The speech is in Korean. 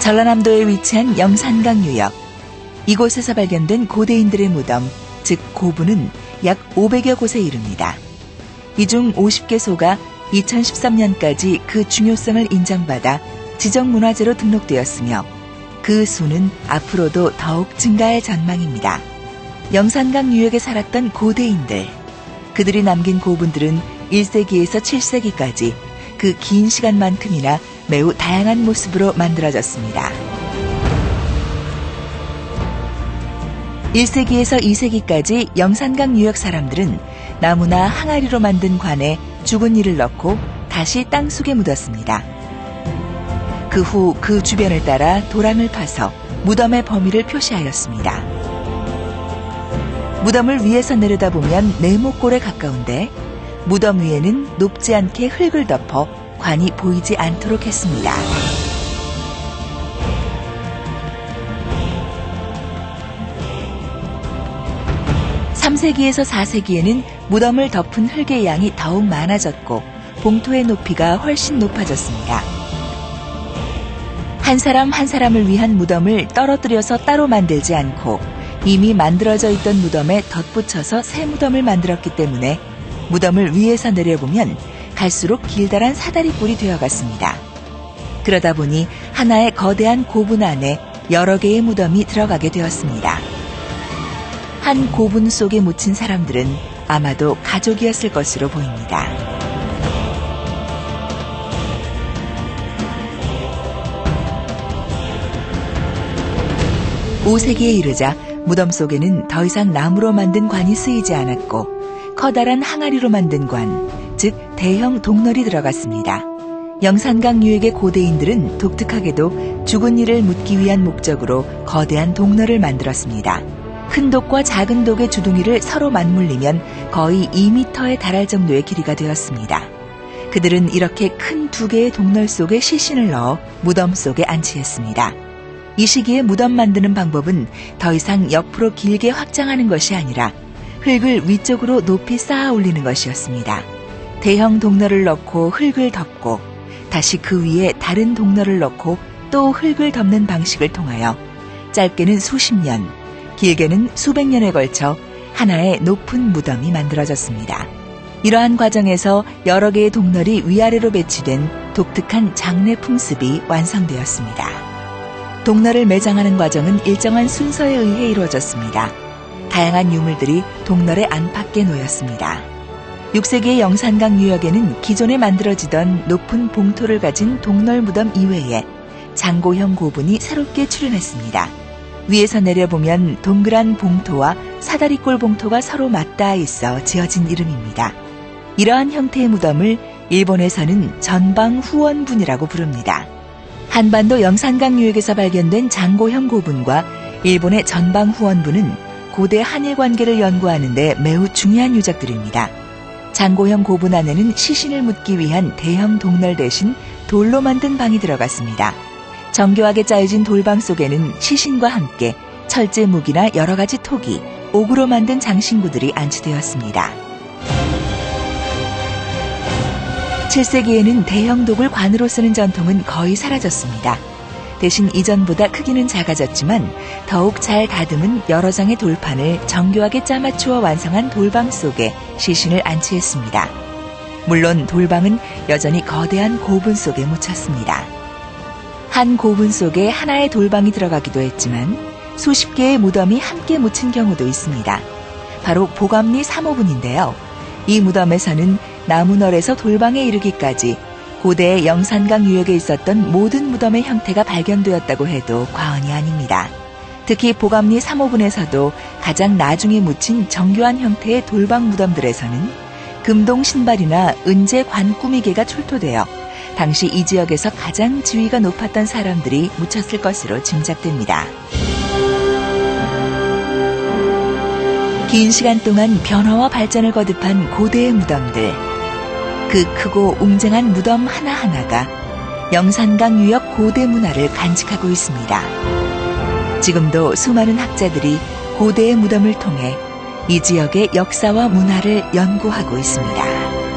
전라남도에 위치한 영산강 유역. 이곳에서 발견된 고대인들의 무덤, 즉 고분은 약 500여 곳에 이릅니다. 이 중 50개소가 2013년까지 그 중요성을 인정받아 지정문화재로 등록되었으며 그 수는 앞으로도 더욱 증가할 전망입니다. 영산강 유역에 살았던 고대인들. 그들이 남긴 고분들은 1세기에서 7세기까지 그 긴 시간만큼이나 매우 다양한 모습으로 만들어졌습니다. 1세기에서 2세기까지 영산강 유역 사람들은 나무나 항아리로 만든 관에 죽은 이를 넣고 다시 땅 속에 묻었습니다. 그 후그 주변을 따라 도랑을 파서 무덤의 범위를 표시하였습니다. 무덤을 위에서 내려다보면 네모꼴에 가까운데 무덤 위에는 높지 않게 흙을 덮어 관이 보이지 않도록 했습니다. (3세기에서) (4세기에는) 무덤을 덮은 흙의 양이 더욱 많아졌고 봉토의 높이가 훨씬 높아졌습니다. 한 사람 한 사람을 위한 무덤을 떨어뜨려서 따로 만들지 않고 이미 만들어져 있던 무덤에 덧붙여서 새 무덤을 만들었기 때문에 무덤을 위에서 내려보면 갈수록 길다란 사다리꼴이 되어갔습니다. 그러다 보니 하나의 거대한 고분 안에 여러 개의 무덤이 들어가게 되었습니다. 한 고분 속에 묻힌 사람들은 아마도 가족이었을 것으로 보입니다. (5세기에) 이르자 무덤 속에는 더 이상 나무로 만든 관이 쓰이지 않았고 커다란 항아리로 만든 관, 즉 대형 동널이 들어갔습니다. 영산강 유역의 고대인들은 독특하게도 죽은 이를 묻기 위한 목적으로 거대한 동널을 만들었습니다. 큰 독과 작은 독의 주둥이를 서로 맞물리면 거의 2미터에 달할 정도의 길이가 되었습니다. 그들은 이렇게 큰 두 개의 동널 속에 시신을 넣어 무덤 속에 안치했습니다. 이 시기에 무덤 만드는 방법은 더 이상 옆으로 길게 확장하는 것이 아니라 흙을 위쪽으로 높이 쌓아 올리는 것이었습니다. 대형 동널을 넣고 흙을 덮고 다시 그 위에 다른 동널을 넣고 또 흙을 덮는 방식을 통하여 짧게는 수십 년, 길게는 수백 년에 걸쳐 하나의 높은 무덤이 만들어졌습니다. 이러한 과정에서 여러 개의 동널이 위아래로 배치된 독특한 장례 풍습이 완성되었습니다. 동널을 매장하는 과정은 일정한 순서에 의해 이루어졌습니다. 다양한 유물들이 동널의 안팎에 놓였습니다. 6세기의 영산강 유역에는 기존에 만들어지던 높은 봉토를 가진 동널 무덤 이외에 장고형 고분이 새롭게 출현했습니다. 위에서 내려보면 동그란 봉토와 사다리꼴 봉토가 서로 맞닿아 있어 지어진 이름입니다. 이러한 형태의 무덤을 일본에서는 전방 후원분이라고 부릅니다. 한반도 영산강 유역에서 발견된 장고형 고분과 일본의 전방 후원분은 고대 한일 관계를 연구하는 데 매우 중요한 유적들입니다. 장고형 고분 안에는 시신을 묻기 위한 대형 동널 대신 돌로 만든 방이 들어갔습니다. 정교하게 짜여진 돌방 속에는 시신과 함께 철제 무기나 여러 가지 토기, 옥으로 만든 장신구들이 안치되었습니다. 7세기에는 대형 독을 관으로 쓰는 전통은 거의 사라졌습니다. 대신 이전보다 크기는 작아졌지만 더욱 잘 다듬은 여러 장의 돌판을 정교하게 짜맞추어 완성한 돌방 속에 시신을 안치했습니다. 물론 돌방은 여전히 거대한 고분 속에 묻혔습니다. 한 고분 속에 하나의 돌방이 들어가기도 했지만 수십 개의 무덤이 함께 묻힌 경우도 있습니다. 바로 보감리 3호분인데요. 이 무덤에서는 나무널에서 돌방에 이르기까지 고대의 영산강 유역에 있었던 모든 무덤의 형태가 발견되었다고 해도 과언이 아닙니다. 특히 보감리 3호분에서도 가장 나중에 묻힌 정교한 형태의 돌방 무덤들에서는 금동 신발이나 은재 관꾸미개가 출토되어 당시 이 지역에서 가장 지위가 높았던 사람들이 묻혔을 것으로 짐작됩니다. 긴 시간 동안 변화와 발전을 거듭한 고대의 무덤들. 그 크고 웅장한 무덤 하나하나가 영산강 유역 고대 문화를 간직하고 있습니다. 지금도 수많은 학자들이 고대의 무덤을 통해 이 지역의 역사와 문화를 연구하고 있습니다.